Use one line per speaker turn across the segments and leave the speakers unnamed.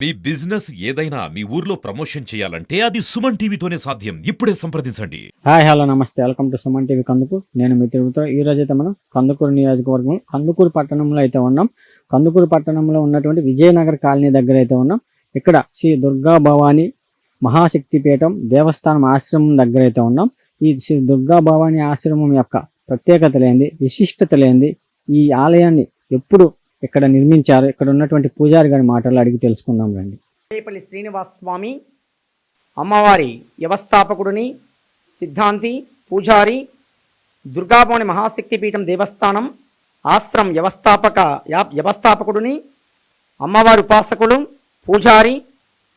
మీ business ఏదైనా మీ ఊర్లో promotion చేయాలంటే అది సుమన్ టీవీతోనే సాధ్యం. ఇప్పుడే సంప్రదించండి.
హాయ్ హలో నమస్తే. వెల్కమ్ టు సుమన్ టీవీ కందుకు. నేను మీ తిరుగుతా ఈ రోజు అయితే మనం కందుకూరు నియోజకవర్గం కందుకూరు పట్టణంలో అయితే ఉన్నాం. కందుకూరు పట్టణంలో ఉన్నటువంటి విజయనగర్ కాలనీ దగ్గర అయితే ఉన్నాం. ఇక్కడ శ్రీ దుర్గా భవాని మహాశక్తిపీఠం దేవస్థానం ఆశ్రమం దగ్గర అయితే ఉన్నాం. ఈ శ్రీ దుర్గా భవాని ఆశ్రమం యొక్క ప్రత్యేకత లేనిది విశిష్టత లేనిది ఈ ఆలయాన్ని ఎప్పుడు ఇక్కడ నిర్మించారు ఇక్కడ ఉన్నటువంటి పూజారి గారి మాటలు అడిగి తెలుసుకుందాం రండి.
రేపల్లి శ్రీనివాస స్వామి అమ్మవారి వ్యవస్థాపకుడిని సిద్ధాంతి పూజారి దుర్గాభవని మహాశక్తిపీఠం దేవస్థానం ఆశ్రమం వ్యవస్థాపక వ్యవస్థాపకుడిని అమ్మవారి ఉపాసకుడు పూజారి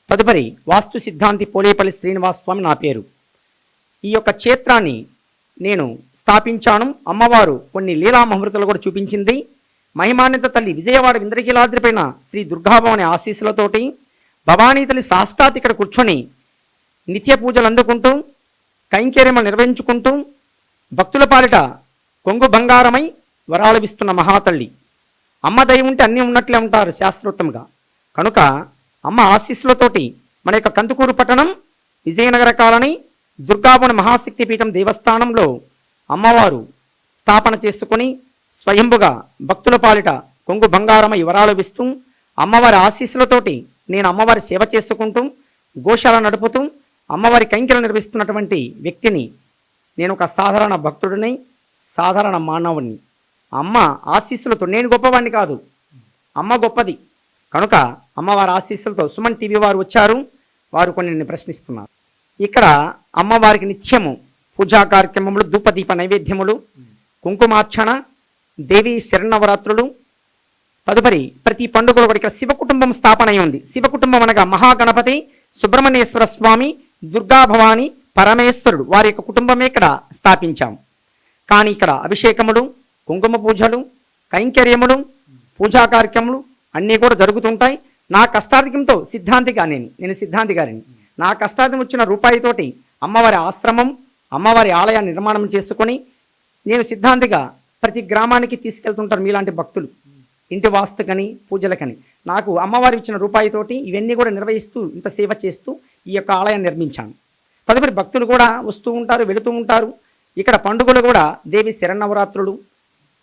తదుపరి వాస్తు సిద్ధాంతి పోలేపల్లి శ్రీనివాస స్వామి నా పేరు. ఈ యొక్క క్షేత్రాన్ని నేను స్థాపించాను. అమ్మవారు కొన్ని లీలా ముహూర్తాలు కూడా చూపించింది. మహిమాన్విత తల్లి విజయవాడ ఇంద్రకీలాద్రిపైన శ్రీ దుర్గాభవాని ఆశీస్సులతోటి భవానీ తల్లి సాష్టాత్ ఇక్కడ కూర్చొని నిత్య పూజలు అందుకుంటూ కైంకర్యములు నిర్వహించుకుంటూ భక్తుల పాలిట కొంగు బంగారమై వరాలవిస్తున్న మహాతల్లి. అమ్మ దయ ఉంటే అన్నీ ఉన్నట్లే ఉంటారు శాస్త్రోత్తముగా కనుక అమ్మ ఆశీస్సులతోటి మన యొక్క కందుకూరు పట్టణం విజయనగర కాలనీ దుర్గాభవన మహాశక్తి పీఠం దేవస్థానంలో అమ్మవారు స్థాపన చేసుకుని స్వయంభుగా భక్తుల పాలిట కొంగు బంగారమై వరాలు ఇస్తూ అమ్మవారి ఆశీస్సులతోటి నేను అమ్మవారి సేవ చేసుకుంటూ గోశాల నడుపుతూ అమ్మవారి కైంకర్యం నిర్వహిస్తున్నటువంటి వ్యక్తిని నేను ఒక సాధారణ భక్తుడిని సాధారణ మానవుని అమ్మ ఆశీస్సులతో నేను గొప్పవాడిని కాదు. అమ్మ గొప్పది. కనుక అమ్మవారి ఆశీస్సులతో సుమన్ టీవీ వారు వచ్చారు. వారు కొన్ని ప్రశ్నిస్తున్నారు. ఇక్కడ అమ్మవారికి నిత్యము పూజా కార్యక్రమములు ధూపదీప నైవేద్యములు కుంకుమార్చన దేవి శరణవరాత్రులు. తదుపరి ప్రతి పండుగలో కూడా ఇక్కడ శివ కుటుంబం స్థాపన అయి ఉంది. శివ కుటుంబం అనగా మహాగణపతి సుబ్రహ్మణ్యేశ్వర స్వామి దుర్గాభవాని పరమేశ్వరుడు. వారి యొక్క కుటుంబమే ఇక్కడ స్థాపించాం. కానీ ఇక్కడ అభిషేకములు కుంకుమ పూజలు కైంకర్యములు పూజా కార్యక్రమాలు అన్నీ కూడా జరుగుతుంటాయి. నా కష్టాధికంతో సిద్ధాంతిగా నేను నేను సిద్ధాంతిగారిని నా కష్టార్థం వచ్చిన రూపాయితోటి అమ్మవారి ఆశ్రమం అమ్మవారి ఆలయాన్ని నిర్మాణం చేసుకొని నేను సిద్ధాంతిగా ప్రతి గ్రామానికి తీసుకెళ్తుంటారు మీలాంటి భక్తులు. ఇంటి వాస్తుకని పూజలకని. నాకు అమ్మవారు ఇచ్చిన రూపాయితోటి ఇవన్నీ కూడా నిర్వహిస్తూ ఇంత సేవ చేస్తూ ఈ యొక్క ఆలయాన్ని నిర్మించాను. తదుపరి భక్తులు కూడా వస్తూ ఉంటారు వెళుతూ ఉంటారు. ఇక్కడ పండుగలు కూడా దేవి శరణవరాత్రులు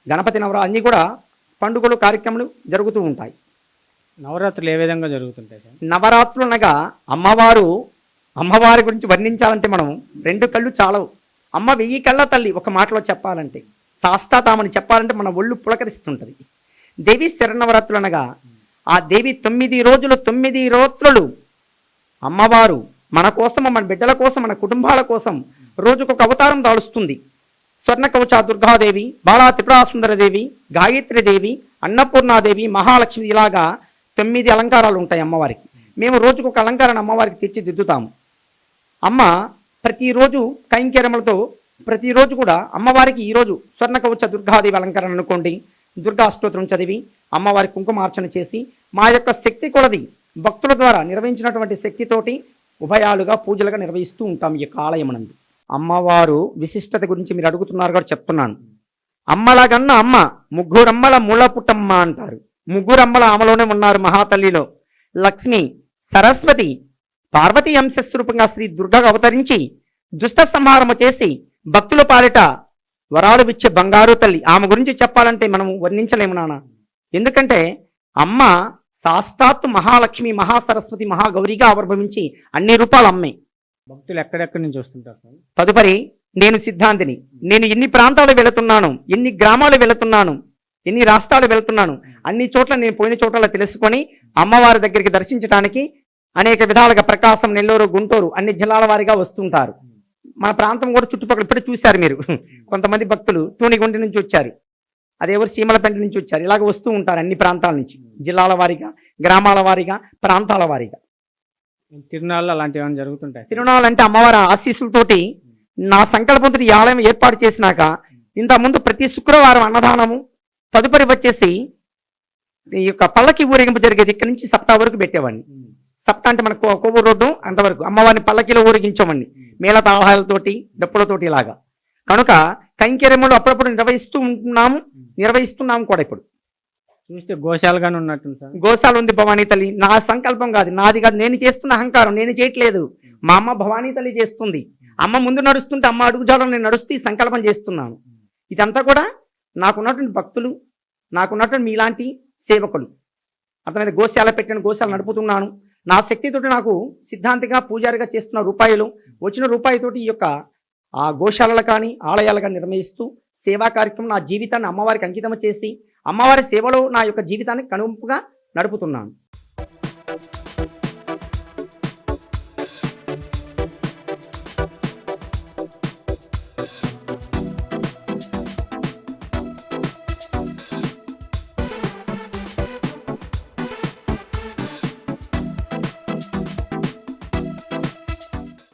గణపతి నవరా అన్నీ కూడా పండుగలు కార్యక్రమాలు జరుగుతూ ఉంటాయి.
నవరాత్రులు ఏ విధంగా జరుగుతుంటాయి సార్?
నవరాత్రులు అనగా అమ్మవారు అమ్మవారి గురించి వర్ణించాలంటే మనం రెండు కళ్ళు చాలవు. అమ్మ వెయ్యి కళ్ళ తల్లి ఒక మాటలో చెప్పాలంటే. సాష్టాతామని చెప్పాలంటే మన ఒళ్ళు పులకరిస్తుంటది. దేవి శరణవరాత్రులు అనగా ఆ దేవి తొమ్మిది రోజులు తొమ్మిది రోజులు అమ్మవారు మన కోసం మన బిడ్డల కోసం మన కుటుంబాల కోసం రోజుకొక అవతారం దాలుస్తుంది. స్వర్ణ కవచ దుర్గాదేవి బాలా త్రిపురాసుందరదేవి గాయత్రిదేవి అన్నపూర్ణాదేవి మహాలక్ష్మి ఇలాగా తొమ్మిది అలంకారాలు ఉంటాయి అమ్మవారికి. మేము రోజుకు ఒక అలంకారాన్ని అమ్మవారికి తీర్చిదిద్దుతాము. అమ్మ ప్రతిరోజు కైంకర్యములతో ప్రతిరోజు కూడా అమ్మవారికి ఈరోజు స్వర్ణకవచ దుర్గాదేవి అలంకరణ అనుకోండి. దుర్గా అష్టోత్తరం చదివి అమ్మవారి కుంకుమార్చన చేసి మా యొక్క శక్తి కొలది భక్తుల ద్వారా నిర్వహించినటువంటి శక్తితోటి ఉభయాలుగా పూజలుగా నిర్వహిస్తూ ఉంటాం ఈ యొక్క ఆలయమునందు. అమ్మవారు విశిష్టత గురించి మీరు అడుగుతున్నారు కూడా చెప్తున్నాను. అమ్మలగన్న అమ్మ ముగ్గురమ్మల మూల పుట్టమ్మ అంటారు. ముగ్గురమ్మల ఆమెలోనే ఉన్నారు మహాతల్లిలో. లక్ష్మి సరస్వతి పార్వతీ అంశస్వరూపంగా శ్రీ దుర్గగా అవతరించి దుష్ట సంహారము చేసి భక్తుల పాలిట వరాలు ఇచ్చే బంగారు తల్లి. ఆమె గురించి చెప్పాలంటే మనము వర్ణించలేము నాన్న. ఎందుకంటే అమ్మ సాష్టాత్తు మహాలక్ష్మి మహాసరస్వతి మహాగౌరిగా ఆవిర్భవించి అన్ని రూపాలు అమ్మే.
భక్తులు ఎక్కడెక్కడి నుంచి వస్తుంటారు
తదుపరి నేను సిద్ధాంతిని. నేను ఎన్ని ప్రాంతాలు వెళుతున్నాను ఎన్ని గ్రామాలు వెళుతున్నాను ఎన్ని రాష్ట్రాలు వెళుతున్నాను అన్ని చోట్ల నేను పోయిన చోట్ల తెలుసుకొని అమ్మవారి దగ్గరికి దర్శించడానికి అనేక విధాలుగా ప్రకాశం నెల్లూరు గుంటూరు అన్ని జిల్లాల వారిగా వస్తుంటారు. మన ప్రాంతం కూడా చుట్టుపక్కల ఇప్పుడు చూశారు మీరు. కొంతమంది భక్తులు తూనిగుంటి నుంచి వచ్చారు. అదేవరు సీమలపెంట నుంచి వచ్చారు. ఇలాగ వస్తూ ఉంటారు అన్ని ప్రాంతాల నుంచి. జిల్లాల వారీగా గ్రామాల వారీగా ప్రాంతాల వారీగా.
తిరునాళ్ళు అలాంటివి ఏమైనా జరుగుతుంటాయి?
తిరునాళ్ళు అంటే అమ్మవారి ఆశీస్సులతోటి నా సంకల్పంతో ఈ ఆలయం ఏర్పాటు చేసినాక ఇంత ముందు ప్రతి శుక్రవారం అన్నదానము తదుపరి వచ్చేసి ఈ యొక్క పల్లకి ఊరేగింపు జరిగేది ఇక్కడి నుంచి సప్తా వరకు పెట్టేవాడిని. సప్తా అంటే మన కొ- కొవ్వూరు రోడ్డు అంతవరకు. అమ్మవారిని పల్లకిలో ఊరేగించేవాడిని మేళ తాళాలతోటి డప్పులతోటి ఇలాగా. కనుక కైంకర్యములు అప్పుడప్పుడు నిర్వహిస్తూ ఉంటున్నాము నిర్వహిస్తున్నాము కూడా ఇప్పుడు.
చూస్తే గోశాలగానే ఉన్నట్టుంది సార్.
గోశాల ఉంది భవానీ తల్లి. నా సంకల్పం కాదు. నాది కాదు. నేను చేస్తున్న అహంకారం నేను చేయట్లేదు. మా అమ్మ భవానీ తల్లి చేస్తుంది. అమ్మ ముందు నడుస్తుంటే అమ్మ అడుగుజాడలో నేను నడుస్తూ ఈ సంకల్పం చేస్తున్నాను. ఇదంతా కూడా నాకున్నటువంటి భక్తులు నాకున్నటువంటి మీలాంటి సేవకులు. అర్థమైంది గోశాల పెట్టిన గోశాల నడుపుతున్నాను. నా శక్తితోటి నాకు సిద్ధాంతిగా పూజారిగా చేస్తున్న రూపాయలు వచ్చిన రూపాయితోటి ఈ యొక్క ఆ గోశాలలు కానీ ఆలయాలు కానీ నిర్వహిస్తూ సేవా కార్యక్రమం నా జీవితాన్ని అమ్మవారికి అంకితం చేసి అమ్మవారి సేవలో నా యొక్క జీవితాన్ని కనుంపుగా నడుపుతున్నాను.